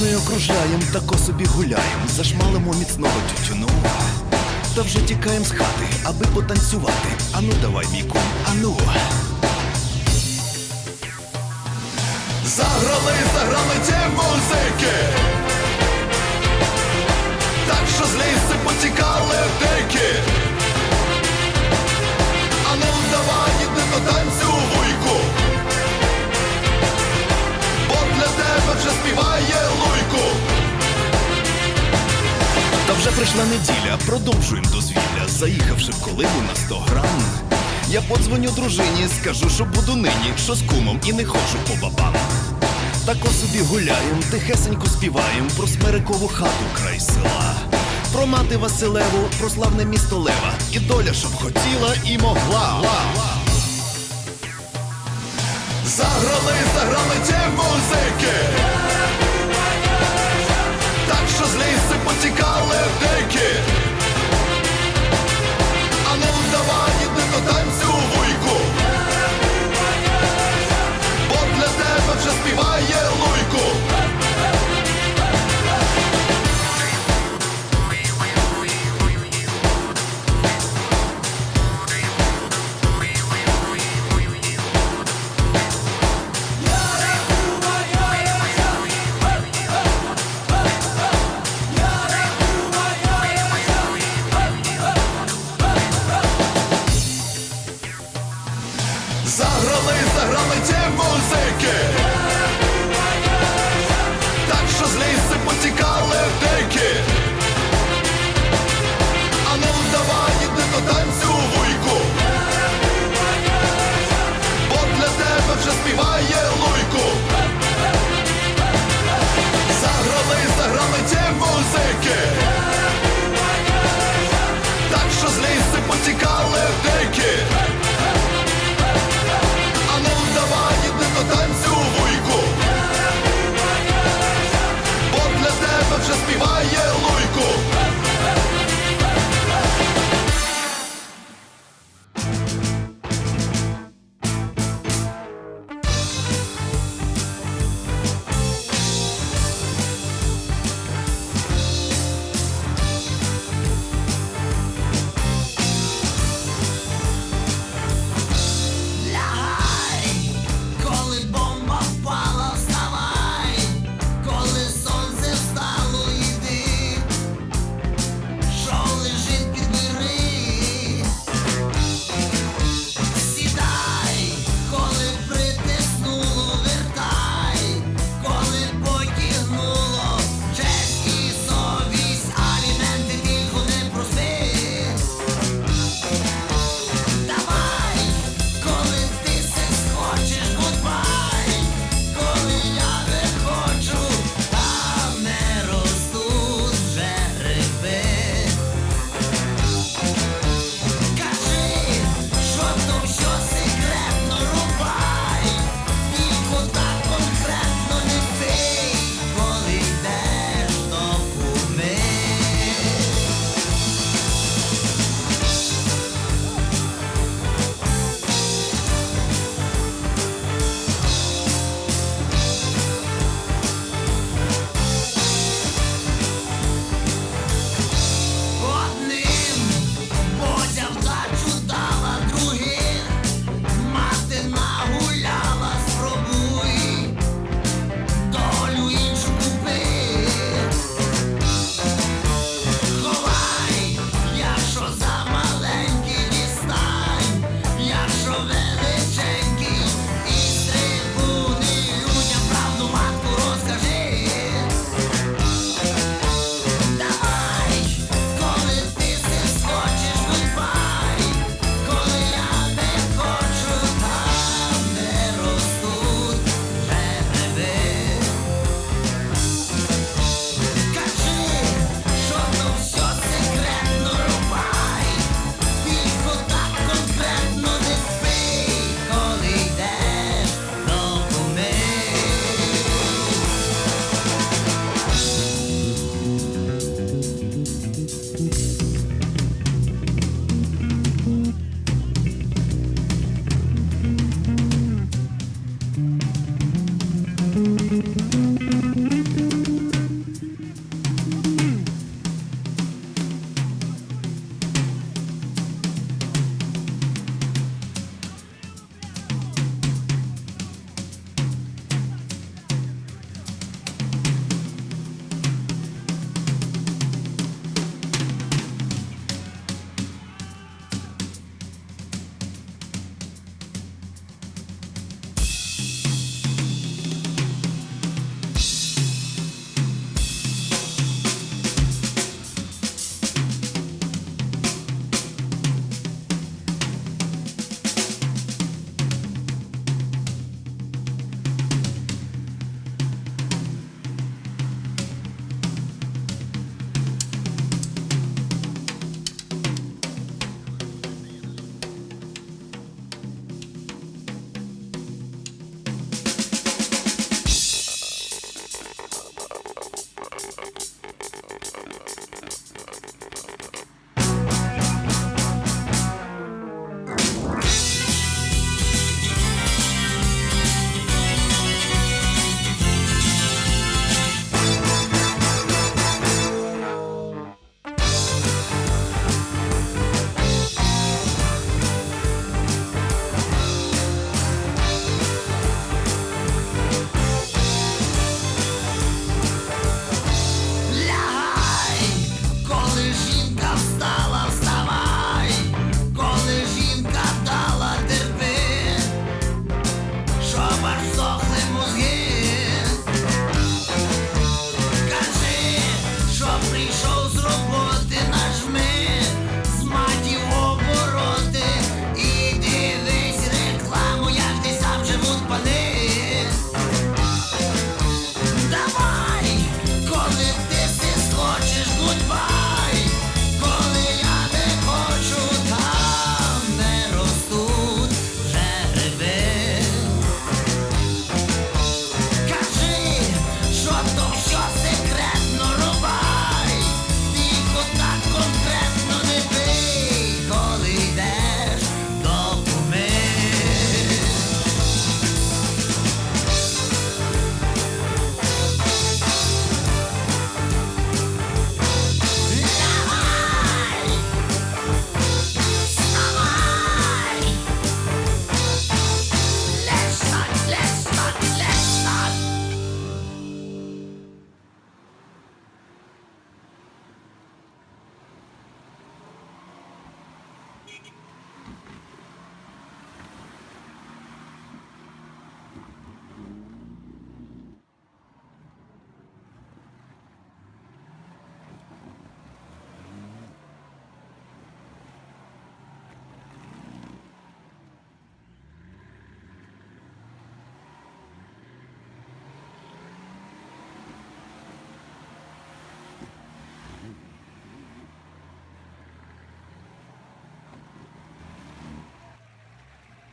Плящиною окружаєм, тако собі гуляєм, зашмалимо міцного тютюну. Та вже тікаєм з хати, аби потанцювати. Ану давай, мій кум, ану. Заграли, заграли ті музики. Так що з лісу потікали дикі. А ну давай іди до танцю, вуйку. Бо для тебе вже співає вже прийшла неділя, продовжуємо дозвілля. Заїхавши в колибу на 100 грам. Я подзвоню дружині, скажу, що буду нині, що з кумом і не ходжу по бабам. Тако собі гуляєм, тихесенько співаєм про смирикову хату край села. Про мати Василеву, про славне місто Лева. І доля, щоб хотіла і могла. Заграли, заграли ті музики. З потікали дикі. i'm zahrabajte voze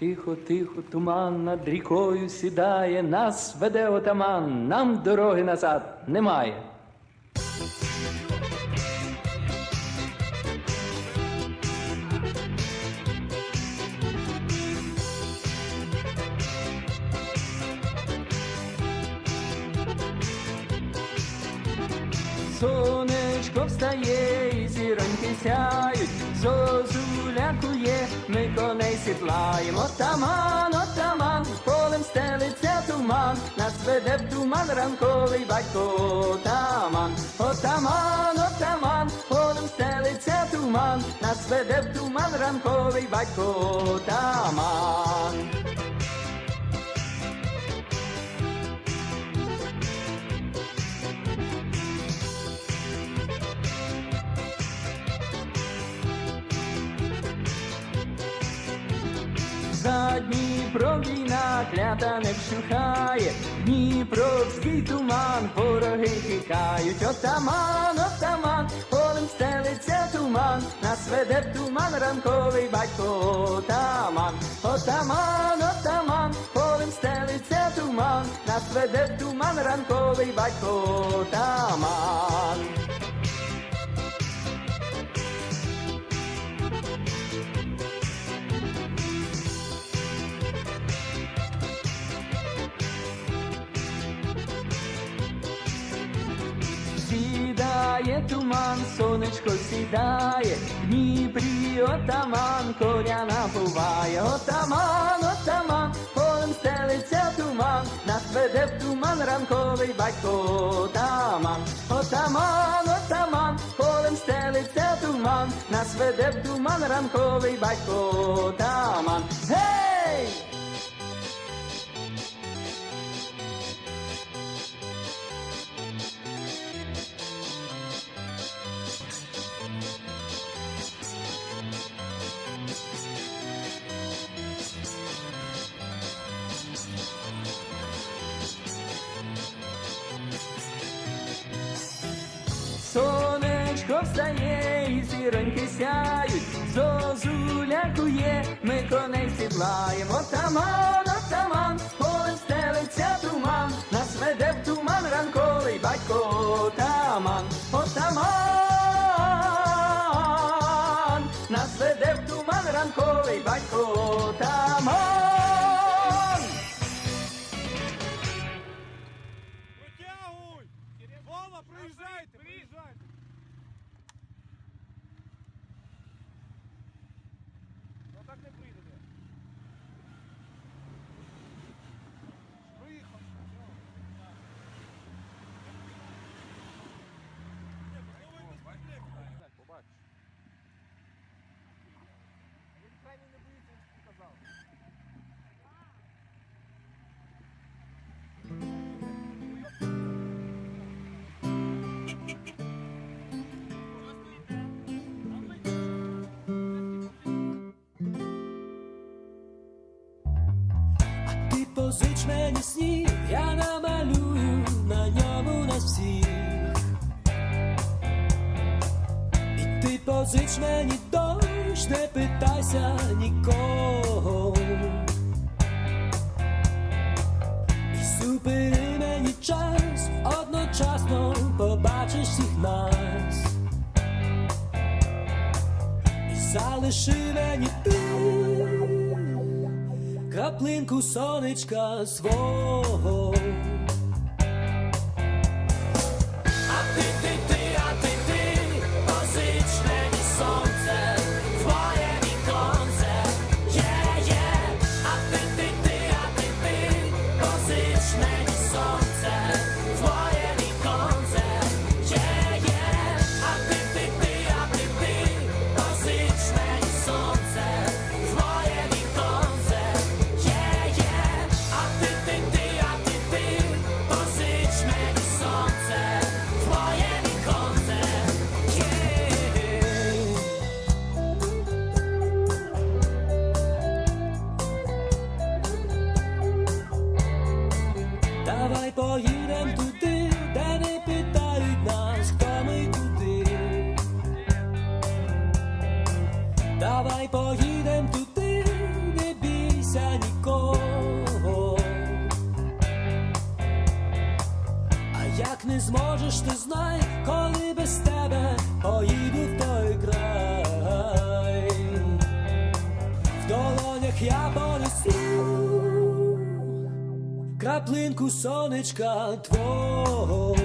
Тихо, тихо, туман над рікою сідає, нас веде отаман, нам дороги назад немає. Сонечко встає і зіроньки сяють, зозуля кує, ми коней сідлаємо. Отаман, отаман, полем стелиться туман, нас веде в туман ранковий батько отаман. Отаман, отаман, полем стелиться туман, нас веде в туман ранковий батько отаман. Дніпро війна клята не вщухає, Дніпровський туман, вороги тікають, отаман, отаман, полем стелиться туман, нас веде в туман ранковий батько отаман, отаман, отаман, полем стелиться туман, нас веде в туман ранковий батько отаман. Сідає туман, сонечко сідає, в Дніпрі отаман, коня напуває, отаман, отаман, полем стелиться туман, нас веде в туман ранковий батько отаман, отаман, отаман, полем стелиться туман, нас веде в туман ранковий батько отаман. Гей! Встає і зіроньки сяють, зозуля кує, ми коней сідлаємо. Отаман, отаман, полем стелиться туман, нас веде в туман ранковий батько отаман, отаман, нас веде в туман ранковий батько отаман. Позич мені сніг, я намалюю на ньому нас всіх. І ти позич мені дощ, не питайся нікого. І зупини мені час, одночасно побачиш всіх нас. І залиши мені ти краплинку сонечка свого. Я понесу краплинку сонечка твого.